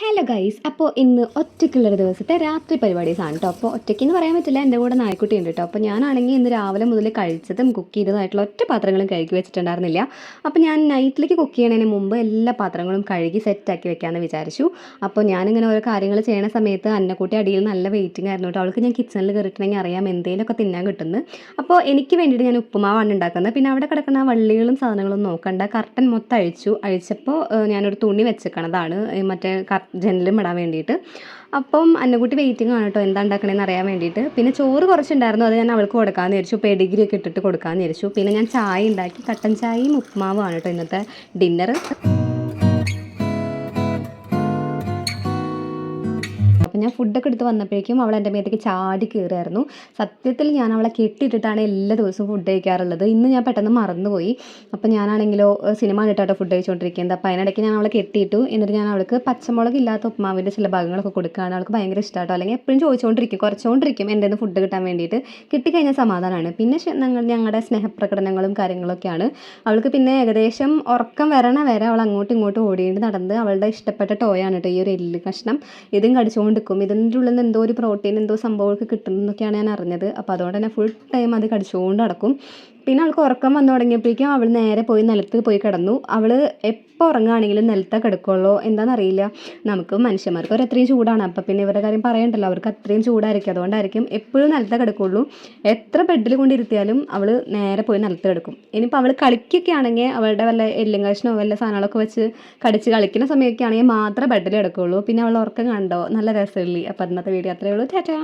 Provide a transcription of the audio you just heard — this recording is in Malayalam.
ഹലോ ഗൈസ് അപ്പോൾ ഇന്ന് ഒറ്റയ്ക്കുള്ളൊരു ദിവസത്തെ രാത്രി പരിപാടീസാണ് കേട്ടോ അപ്പോൾ ഒറ്റയ്ക്ക് എന്ന് പറയാൻ പറ്റില്ല എന്റെ കൂടെ നായ്ക്കുട്ടി ഉണ്ട് കേട്ടോ അപ്പോൾ ഞാനാണെങ്കിൽ ഇന്ന് രാവിലെ മുതൽ കഴിച്ചതും കുക്ക് ചെയ്തതായിട്ടുള്ള ഒറ്റ പാത്രങ്ങളും കഴുകി വെച്ചിട്ടുണ്ടായിരുന്നില്ല. അപ്പോൾ ഞാൻ നൈറ്റിലേക്ക് കുക്ക് ചെയ്യണതിന് മുമ്പ് എല്ലാ പാത്രങ്ങളും കഴുകി സെറ്റാക്കി വെക്കാമെന്ന് വിചാരിച്ചു. അപ്പോൾ ഞാനിങ്ങനെ ഓരോ കാര്യങ്ങൾ ചെയ്യണ സമയത്ത് അന്നക്കുട്ടി അടിയിൽ നല്ല വെയിറ്റിംഗ് ആയിരുന്നു കേട്ടോ അവൾക്ക് ഞാൻ കിച്ചണിൽ കയറിയിട്ടുണ്ടെങ്കിൽ അറിയാം എന്തെങ്കിലുമൊക്കെ തിന്നാൻ കിട്ടുന്നു. അപ്പോൾ എനിക്ക് വേണ്ടിയിട്ട് ഞാൻ ഉപ്പുമാവാണ് ഉണ്ടാക്കുന്നത്. പിന്നെ അവിടെ കിടക്കുന്ന വള്ളികളും സാധനങ്ങളും നോക്കണ്ട. കർട്ടൻ മൊത്തം അഴിച്ചു. അഴിച്ചപ്പോൾ ഞാനൊരു തുണി വെച്ചേക്കണതാണ്. മറ്റേ കർ ജനലും ഇടാൻ വേണ്ടിയിട്ട്. അപ്പം അന്നക്കുട്ടി വെയിറ്റിംഗ് ആണ് കേട്ടോ എന്താ ഉണ്ടാക്കണേന്ന് അറിയാൻ വേണ്ടിയിട്ട്. പിന്നെ ചോറ് കുറച്ചുണ്ടായിരുന്നു. അത് ഞാൻ അവൾക്ക് കൊടുക്കാമെന്ന് വിചാരിച്ചു. പെഡിഗ്രി ഒക്കെ ഇട്ടിട്ട് കൊടുക്കാമെന്ന് വിചാരിച്ചു. പിന്നെ ഞാൻ ചായ ഉണ്ടാക്കി. കട്ടൻ ചായയും ഉപ്പുമാവുമാണ് കേട്ടോ ഇന്നത്തെ ഡിന്നർ അപ്പം ഞാൻ ഫുഡൊക്കെ എടുത്ത് വന്നപ്പോഴേക്കും അവൾ എന്റെ മേത്തേക്ക് ചാടി കയറിയായിരുന്നു സത്യത്തിൽ ഞാൻ അവളെ കെട്ടിയിട്ടിട്ടാണ് എല്ലാ ദിവസവും ഫുഡ് കഴിക്കാറുള്ളത്. ഇന്ന് ഞാൻ പെട്ടെന്ന് മറന്നുപോയി. അപ്പോൾ ഞാനാണെങ്കിലോ സിനിമ കണ്ടിട്ടാട്ടോ ഫുഡ് കഴിച്ചുകൊണ്ടിരിക്കുന്നത് അപ്പോൾ അതിനിടയ്ക്ക് ഞാൻ അവളെ കെട്ടിയിട്ടു. എന്നിട്ട് ഞാൻ അവൾക്ക് പച്ചമുളക് ഇല്ലാത്ത ഉപ്പുമാവിന്റെ ചില ഭാഗങ്ങളൊക്കെ കൊടുക്കുകയാണ് അവൾക്ക് ഭയങ്കര ഇഷ്ടമാട്ടോ അല്ലെങ്കിൽ എപ്പോഴും ചോദിച്ചുകൊണ്ടിരിക്കും കുറച്ചുകൊണ്ടിരിക്കും എന്റെ നിന്ന് ഫുഡ് കിട്ടാൻ വേണ്ടിയിട്ട്. കിട്ടിക്കഴിഞ്ഞാൽ സമാധാനമാണ്. പിന്നെ ഞങ്ങൾ ഞങ്ങളുടെ സ്നേഹപ്രകടനങ്ങളും കാര്യങ്ങളൊക്കെയാണ്. അവൾക്ക് പിന്നെ ഏകദേശം ഉറക്കം വരണ വരെ അവൾ അങ്ങോട്ടും ഇങ്ങോട്ടും ഓടിയിട്ട് നടന്ന് അവളുടെ ഇഷ്ടപ്പെട്ട ടോയാണ് കേട്ടോ ഈ ഒരു എല്ല് കഷ്ണം. ഇതും കടിച്ചുകൊണ്ട് നിൽക്കും ഇതിന്റെ ഉള്ളിൽ നിന്ന് എന്തോ ഒരു പ്രോട്ടീൻ എന്തോ സംഭവമൊക്കെ കിട്ടുന്നൊക്കെയാണ് ഞാൻ അറിഞ്ഞത്. അപ്പോൾ അതുകൊണ്ട് തന്നെ ഫുൾ ടൈം അത് കടിച്ചുകൊണ്ട് നടക്കും. പിന്നെ അവൾക്ക് ഉറക്കം വന്നു തുടങ്ങിയപ്പോഴേക്കും അവൾ നേരെ പോയി നിലത്ത് പോയി കിടന്നു. അവൾ എപ്പോൾ ഉറങ്ങുകയാണെങ്കിലും നിലത്തേ കിടക്കുള്ളൂ എന്താണെന്നറിയില്ല നമുക്ക് മനുഷ്യന്മാർക്ക് ഒരു അത്രയും ചൂടാണ്. അപ്പം പിന്നെ ഇവരുടെ കാര്യം പറയണ്ടല്ലോ. അവർക്ക് അത്രയും ചൂടായിരിക്കും. അതുകൊണ്ടായിരിക്കും എപ്പോഴും നിലത്തേ കിടക്കുള്ളൂ. എത്ര ബെഡിൽ കൊണ്ടിരുത്തിയാലും അവൾ നേരെ പോയി നിലത്ത് കിടക്കും. ഇനിയിപ്പോൾ അവൾ കളിക്കൊക്കെ ആണെങ്കിൽ അവളുടെ വല്ല എല്ലും വല്ല സാധനങ്ങളൊക്കെ വെച്ച് കടിച്ച് കളിക്കുന്ന സമയമൊക്കെ ആണെങ്കിൽ മാത്രമേ ബെഡിൽ കിടക്കുള്ളൂ. പിന്നെ അവൾ ഉറക്കം കണ്ടോ? നല്ല രസമില്ലേ? അപ്പം അന്നത്തെ വീഡിയോ അത്രയേ ഉള്ളൂ. ടാറ്റാ.